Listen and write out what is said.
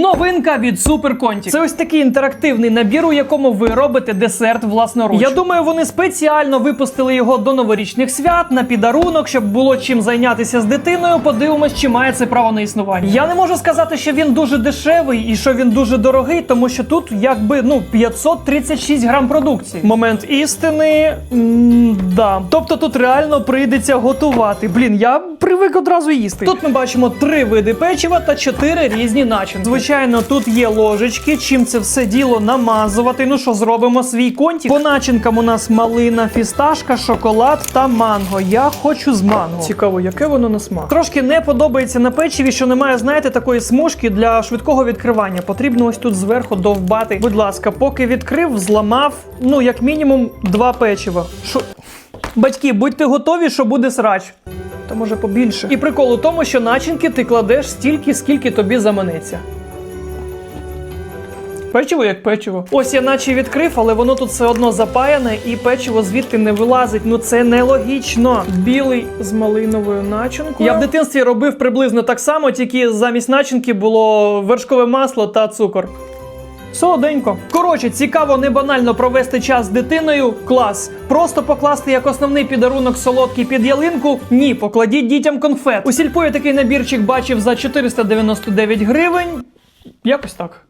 Новинка від Суперконті. Це ось такий інтерактивний набір, у якому ви робите десерт власноруч. Я думаю, вони спеціально випустили його до новорічних свят на підарунок, щоб було чим зайнятися з дитиною. Подивимось, чи має це право на існування. Я не можу сказати, що він дуже дешевий і що він дуже дорогий, тому що тут якби ну 536 грам продукції. Момент істини. м, да. Тобто тут реально прийдеться готувати. Блін, я привик одразу їсти. Тут ми бачимо три види печива та чотири різні начинки. Звичайно, тут є ложечки, чим це все діло намазувати. Ну що, зробимо свій контік. По начинкам у нас малина, фісташка, шоколад та манго. Я хочу з манго. Цікаво, яке воно на смак. Трошки не подобається на печиві, що немає, знаєте, такої смужки для швидкого відкривання. Потрібно ось тут зверху довбати. Будь ласка, поки відкрив, зламав, ну як мінімум, два печива. Що? Батьки, будьте готові, що буде срач. Та може побільше. І прикол у тому, що начинки ти кладеш стільки, скільки тобі заманеться. Печиво як печиво. Ось я наче відкрив, але воно тут все одно запаяне і печиво звідти не вилазить. Ну це нелогічно. Білий з малиновою начинкою. Я в дитинстві робив приблизно так само, тільки замість начинки було вершкове масло та цукор. Солоденько. Коротше, цікаво, не банально провести час з дитиною. Клас. Просто покласти як основний підарунок солодкий під ялинку. Ні, покладіть дітям конфет. У сільпо я такий набірчик бачив за 499 гривень. Якось так.